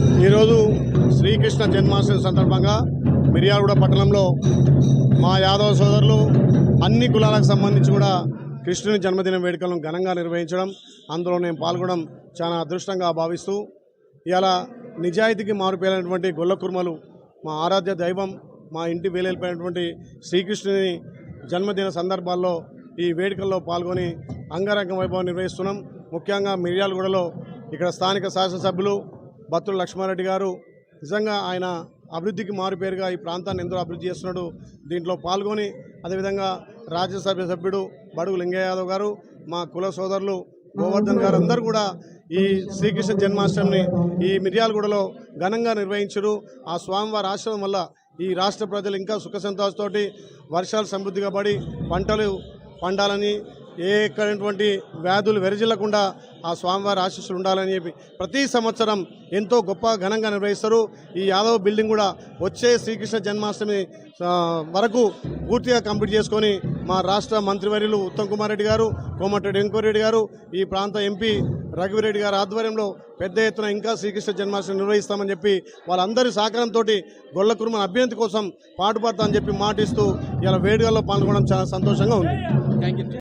ఈరోజు శ్రీకృష్ణ జన్మాష్టమి సందర్భంగా మిర్యాలగూడ పట్టణంలో మా యాదవ సోదరులు అన్ని కులాలకు సంబంధించి కూడా కృష్ణుని జన్మదిన వేడుకలను ఘనంగా నిర్వహించడం అందులో నేను పాల్గొనడం చాలా అదృష్టంగా భావిస్తూ ఇలా నిజాయితీకి మారుపేరినటువంటి గొల్లకుర్మలు మా ఆరాధ్య దైవం మా ఇంటి వేలైపోయినటువంటి శ్రీకృష్ణుని జన్మదిన సందర్భాల్లో ఈ వేడుకల్లో పాల్గొని అంగరంగ వైభవం నిర్వహిస్తున్నాం. ముఖ్యంగా మిర్యాలగూడలో ఇక్కడ స్థానిక శాసనసభ్యులు బత్తుల లక్ష్మారెడ్డి గారు నిజంగా ఆయన అభివృద్ధికి మారుపేరుగా ఈ ప్రాంతాన్ని ఎంతో అభివృద్ధి చేస్తున్నాడు దీంట్లో పాల్గొని అదేవిధంగా రాజ్యసభ సభ్యుడు బడుగు లింగయ్య యాదవ్ గారు మా కుల సోదరులు గోవర్ధన్ గారు అందరూ కూడా ఈ శ్రీకృష్ణ జన్మాష్టమిని ఈ మిర్యాలగూడలో ఘనంగా నిర్వహించరు. ఆ స్వామివారి ఆశ్రమం వల్ల ఈ రాష్ట్ర ప్రజలు ఇంకా సుఖ సంతోషతోటి వర్షాలు సమృద్ధిగా పడి పంటలు పండాలని ఏ ఎక్కడటువంటి వ్యాధులు వెరజిల్లకుండా ఆ స్వామివారి ఆశీస్సులు ఉండాలని చెప్పి ప్రతి సంవత్సరం ఎంతో గొప్ప ఘనంగా నిర్వహిస్తారు. ఈ యాదవ్ బిల్డింగ్ కూడా వచ్చే శ్రీకృష్ణ జన్మాష్టమి వరకు పూర్తిగా కంప్లీట్ చేసుకొని మా రాష్ట్ర మంత్రివర్యులు ఉత్తమ్ కుమార్ రెడ్డి గారు కోమటిరెడ్డి వెంకటరెడ్డి గారు ఈ ప్రాంత ఎంపీ రఘువీరెడ్డి గారి ఆధ్వర్యంలో పెద్ద ఎత్తున ఇంకా శ్రీకృష్ణ జన్మాష్టమి నిర్వహిస్తామని చెప్పి వాళ్ళందరి సహకారంతో గొల్ల కుటుంబ అభ్యంతి కోసం పాటుపడతామని చెప్పి మాటిస్తూ ఇలా వేడుకల్లో పాల్గొనడం చాలా సంతోషంగా ఉంది. Thank you